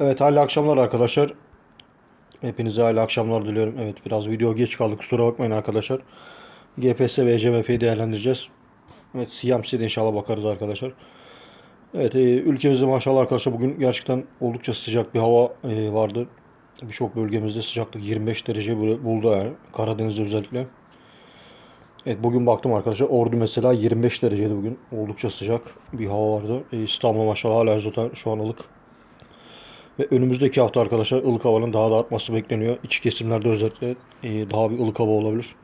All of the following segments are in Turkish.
Evet hayırlı akşamlar arkadaşlar. Hepinize hayırlı akşamlar diliyorum. Evet biraz video geç kaldı kusura bakmayın arkadaşlar. GPS ve ECMF'yi değerlendireceğiz. Evet CMC'de inşallah bakarız arkadaşlar. Evet e, ülkemizde maşallah arkadaşlar bugün gerçekten oldukça sıcak bir hava e, vardı. Birçok bölgemizde sıcaklık 25 derece buldu yani. Karadeniz'de özellikle. Evet bugün baktım arkadaşlar Ordu mesela 25 dereceydi bugün. Oldukça sıcak bir hava vardı. E, İstanbul maşallah hala zaten şu an ılık. Ve önümüzdeki hafta arkadaşlar ılık havanın daha da artması bekleniyor. İç kesimlerde özellikle e, daha bir ılık hava olabilir.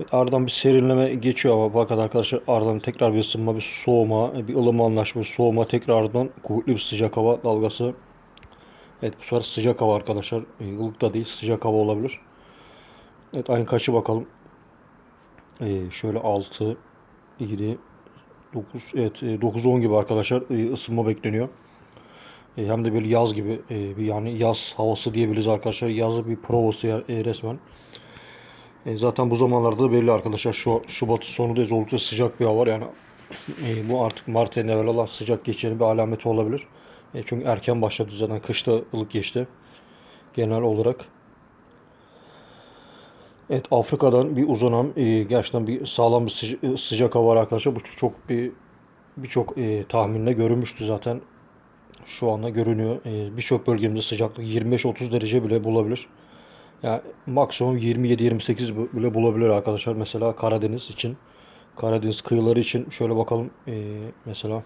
Evet, ardından bir serinleme geçiyor ama fakat arkadaşlar ardından tekrar bir ısınma, bir soğuma, e, bir ılıma anlaşma, soğuma tekrar ardından kuvvetli bir sıcak hava dalgası. Evet bu sefer sıcak hava arkadaşlar. E, ılık da değil sıcak hava olabilir. Evet aynı kaçı bakalım. E, şöyle 6, 7, 9, evet 9-10 gibi arkadaşlar e, ısınma bekleniyor. E, hem de böyle yaz gibi e, bir yani yaz havası diyebiliriz arkadaşlar. Yazı bir provası e, resmen. Zaten bu zamanlarda belli arkadaşlar. Şu Şubat'ın sonundayız. Oldukça sıcak bir hava var. Yani bu artık Mart ayında evvel olan sıcak geçişinin bir alameti olabilir. Çünkü erken başladı zaten. Kışta ılık geçti. Genel olarak. Evet Afrika'dan bir uzanan gerçekten bir sağlam bir sıca- sıcak hava var arkadaşlar. Bu çok bir birçok e, tahminle görünmüştü zaten şu anda görünüyor. Ee, Birçok bölgemizde sıcaklık 25-30 derece bile bulabilir. Yani maksimum 27-28 bu- bile bulabilir arkadaşlar. Mesela Karadeniz için. Karadeniz kıyıları için şöyle bakalım. Ee, mesela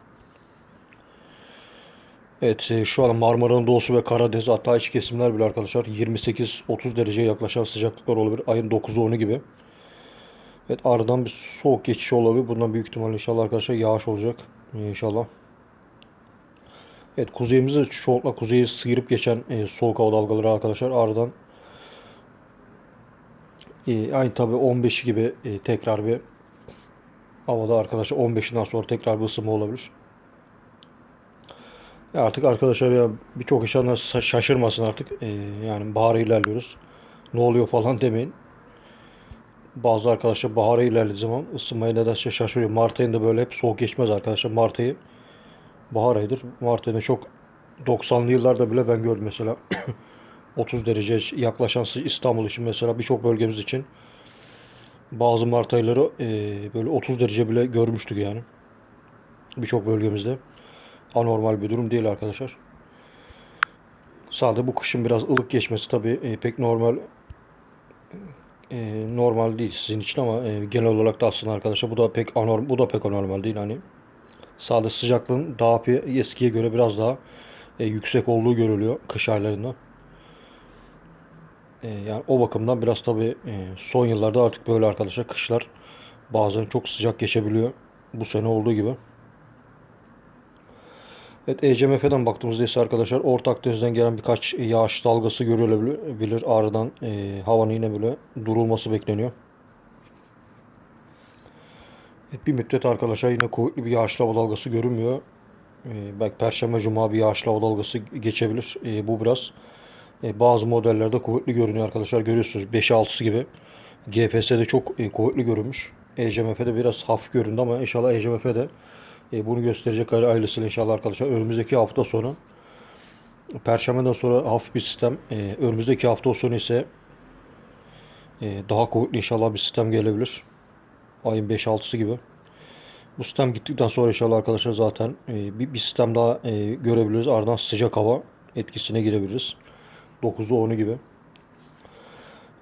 Evet e, şu an Marmara'nın doğusu ve Karadeniz hatta iç kesimler bile arkadaşlar 28-30 dereceye yaklaşan sıcaklıklar olabilir. Ayın 9'u 10'u gibi. Evet ardından bir soğuk geçişi olabilir. Bundan büyük ihtimalle inşallah arkadaşlar yağış olacak. İnşallah. Evet kuzeyimizde çoğunlukla kuzeyi sıyırıp geçen e, soğuk hava dalgaları arkadaşlar. Ardından e, aynı tabi 15 gibi e, tekrar bir havada arkadaşlar 15'inden sonra tekrar bir ısınma olabilir. Ya artık arkadaşlar ya birçok insanlar şa- şaşırmasın artık. E, yani bahara ilerliyoruz. Ne oluyor falan demeyin. Bazı arkadaşlar bahara ilerlediği zaman ısınmaya nedense şaşırıyor. Mart ayında böyle hep soğuk geçmez arkadaşlar. Mart ayı bahar ayıdır. Mart ayında çok 90'lı yıllarda bile ben gördüm mesela 30 derece yaklaşan İstanbul için mesela birçok bölgemiz için bazı Mart ayları e, böyle 30 derece bile görmüştük yani. Birçok bölgemizde. Anormal bir durum değil arkadaşlar. Sadece bu kışın biraz ılık geçmesi tabii e, pek normal e, normal değil sizin için ama genel olarak da aslında arkadaşlar bu da pek anormal bu da pek anormal değil hani. Sadece sıcaklığın daha eskiye göre biraz daha e, yüksek olduğu görülüyor kış aylarında. E, yani o bakımdan biraz tabii e, son yıllarda artık böyle arkadaşlar kışlar bazen çok sıcak geçebiliyor. Bu sene olduğu gibi. Evet ECMF'den baktığımızda ise arkadaşlar Orta Akdeniz'den gelen birkaç yağış dalgası görülebilir. Ardından e, havanın yine böyle durulması bekleniyor. Evet, bir müddet arkadaşlar yine kuvvetli bir yağışlı hava dalgası görünmüyor. E, belki Perşembe Cuma bir yağışlı hava dalgası geçebilir. E, bu biraz e, bazı modellerde kuvvetli görünüyor arkadaşlar. Görüyorsunuz 5-6'sı gibi. GPS'de çok e, kuvvetli görünmüş. ECMF'de biraz hafif göründü ama inşallah ECMF'de e, bunu gösterecek ailesiyle inşallah arkadaşlar. Önümüzdeki hafta sonu Perşembeden sonra hafif bir sistem. Önümüzdeki hafta sonu ise daha kuvvetli inşallah bir sistem gelebilir. Ayın 5-6'sı gibi. Bu sistem gittikten sonra inşallah arkadaşlar zaten e, bir, bir sistem daha e, görebiliriz. Ardından sıcak hava etkisine girebiliriz. 9'u 10'u gibi.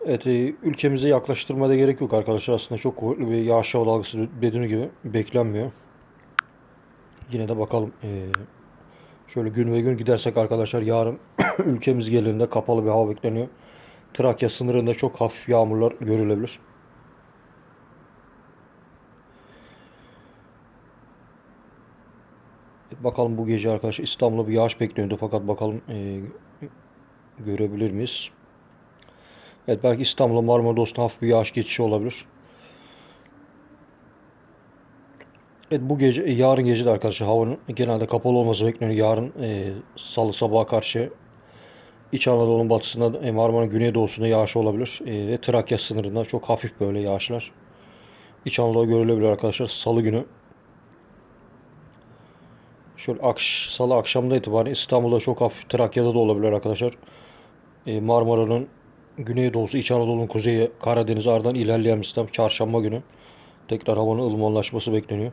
Evet, e, ülkemize yaklaştırmada gerek yok arkadaşlar. Aslında çok kuvvetli bir yağış hava dalgası dediğim gibi beklenmiyor. Yine de bakalım. şöyle gün ve gün gidersek arkadaşlar yarın ülkemiz genelinde kapalı bir hava bekleniyor. Trakya sınırında çok hafif yağmurlar görülebilir. Bakalım bu gece arkadaşlar İstanbul'da bir yağış bekleniyordu fakat bakalım e, görebilir miyiz? Evet belki İstanbul'a Marmara Dost'un hafif bir yağış geçişi olabilir. Evet bu gece e, yarın gece de arkadaşlar havanın genelde kapalı olması bekleniyor. Yarın e, salı sabaha karşı İç Anadolu'nun batısında e, Marmara'nın güneydoğusunda yağış olabilir. E, ve Trakya sınırında çok hafif böyle yağışlar. İç Anadolu görülebilir arkadaşlar salı günü. Şöyle akş, salı akşamda itibaren İstanbul'da çok hafif Trakya'da da olabilir arkadaşlar. E, Marmara'nın güneydoğusu, İç Anadolu'nun kuzeyi, Karadeniz ardından ilerleyen sistem. Çarşamba günü tekrar havanın ılımanlaşması bekleniyor.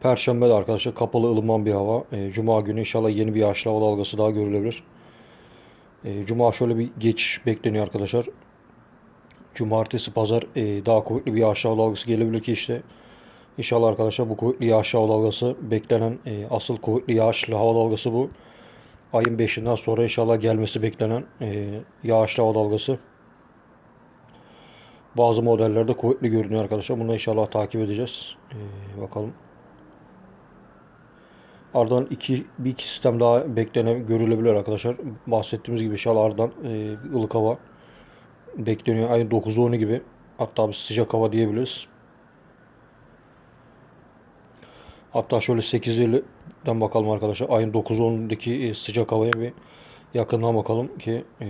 Perşembe de arkadaşlar kapalı ılıman bir hava. E, Cuma günü inşallah yeni bir yağışlı hava dalgası daha görülebilir. E, Cuma şöyle bir geçiş bekleniyor arkadaşlar. Cumartesi, pazar e, daha kuvvetli bir yağışlı hava dalgası gelebilir ki işte İnşallah arkadaşlar bu kuvvetli yağışlı hava dalgası beklenen e, asıl kuvvetli yağışlı hava dalgası bu. Ayın 5'inden sonra inşallah gelmesi beklenen e, yağışlı hava dalgası. Bazı modellerde kuvvetli görünüyor arkadaşlar. Bunu inşallah takip edeceğiz. E, bakalım. Ardından iki, bir iki sistem daha beklenen görülebilir arkadaşlar. Bahsettiğimiz gibi inşallah ardından e, ılık hava bekleniyor. Ayın 9-10 gibi. Hatta bir sıcak hava diyebiliriz. Hatta şöyle 8.50'den bakalım arkadaşlar. Ayın 9-10'daki e, sıcak havaya bir yakından bakalım ki e,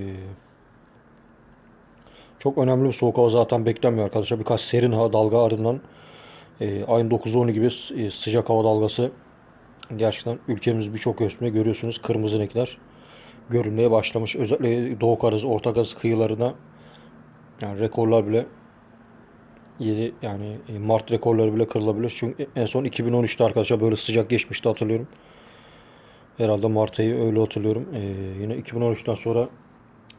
çok önemli bir soğuk hava zaten beklenmiyor arkadaşlar. Birkaç serin hava dalga ardından e, ayın 9-10 gibi e, sıcak hava dalgası gerçekten ülkemiz birçok göçme görüyorsunuz kırmızı renkler görünmeye başlamış. Özellikle Doğu Karadeniz, Orta Karadeniz kıyılarına yani rekorlar bile yeni yani e, Mart rekorları bile kırılabilir. Çünkü en son 2013'te arkadaşlar böyle sıcak geçmişti hatırlıyorum. Herhalde Mart ayı öyle hatırlıyorum. Ee, yine 2013'ten sonra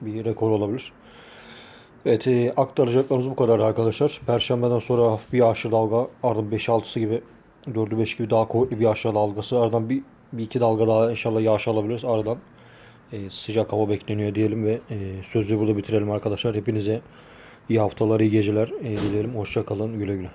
bir rekor olabilir. Evet e, aktaracaklarımız bu kadar arkadaşlar. Perşembeden sonra bir yağışlı dalga ardından 5-6'sı gibi 4'ü 5 gibi daha kuvvetli bir yağışlı dalgası. Ardından bir, bir iki dalga daha inşallah yağış alabiliriz. Ardından e, sıcak hava bekleniyor diyelim ve e, sözü burada bitirelim arkadaşlar. Hepinize iyi haftalar, iyi geceler e, dilerim. Hoşça kalın, güle güle.